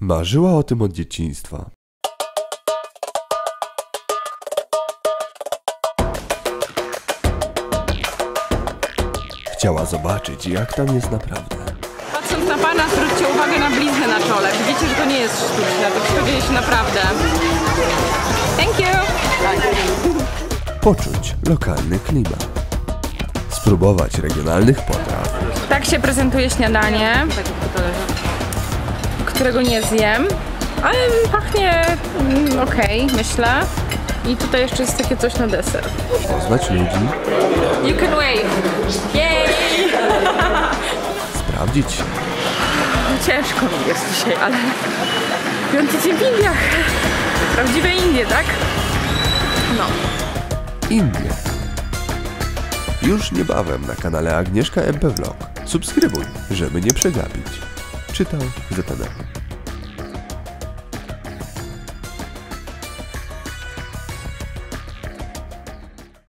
Marzyła o tym od dzieciństwa. Chciała zobaczyć, jak tam jest naprawdę. Patrząc na pana, zwróćcie uwagę na bliznę na czole. Widzicie, że to nie jest sztuczne, to wszystko dzieje się naprawdę. Thank you! Poczuć lokalny klimat. Spróbować regionalnych potraw. Tak się prezentuje śniadanie, którego nie zjem, ale pachnie mm, okej, myślę. I tutaj jeszcze jest takie coś na deser. Poznać ludzi. You can wave! Yay! Sprawdzić ciężko mi jest dzisiaj, ale piąty dzień w Indiach. Prawdziwe Indie, tak? No. Indie. Już niebawem na kanale Agnieszka MP Vlog. Subskrybuj, żeby nie przegapić. Czytał ZNM.